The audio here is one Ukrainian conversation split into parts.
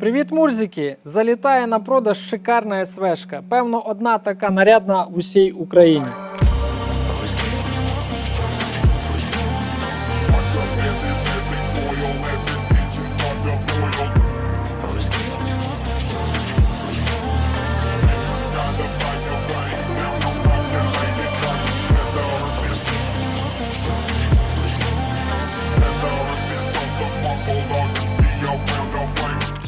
Привіт, мурзики! Залітає на продаж шикарна СВшка. Певно, одна така нарядна в усій Україні.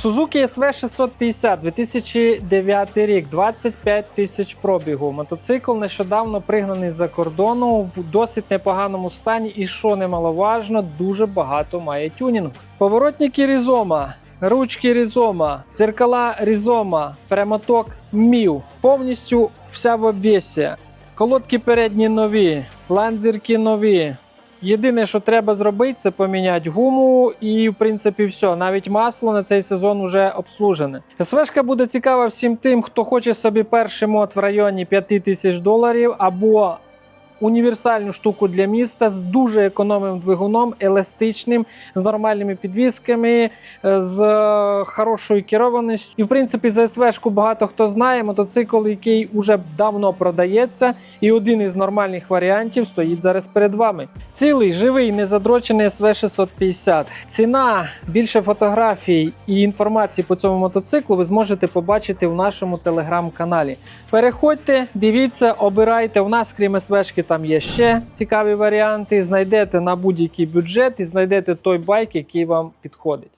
Suzuki SV 650 2009 рік, 25 тисяч пробігу. Мотоцикл нещодавно пригнаний за кордону в досить непоганому стані, і що немаловажно, дуже багато має тюнінг. Поворотники різома, ручки різома, дзеркала різома, перемоток мів, повністю вся в обвесі. Колодки передні нові, ланзерки нові. Єдине, що треба зробити, це поміняти гуму, і в принципі все. Навіть масло на цей сезон вже обслужене. СВшка буде цікава всім тим, хто хоче собі перший мод в районі 5000 доларів або універсальну штуку для міста з дуже економним двигуном, еластичним, з нормальними підвісками, е, з е, хорошою керованістю. І в принципі за СВшку багато хто знає. Мотоцикл, який уже давно продається, і один із нормальних варіантів стоїть зараз перед вами. Цілий живий незадрочений СВ 650. Ціна, більше фотографій і інформації по цьому мотоциклу ви зможете побачити в нашому телеграм-каналі. Переходьте, дивіться, обирайте. У нас, крім СВшки, там є ще цікаві варіанти. Знайдете на будь-який бюджет і знайдете той байк, який вам підходить.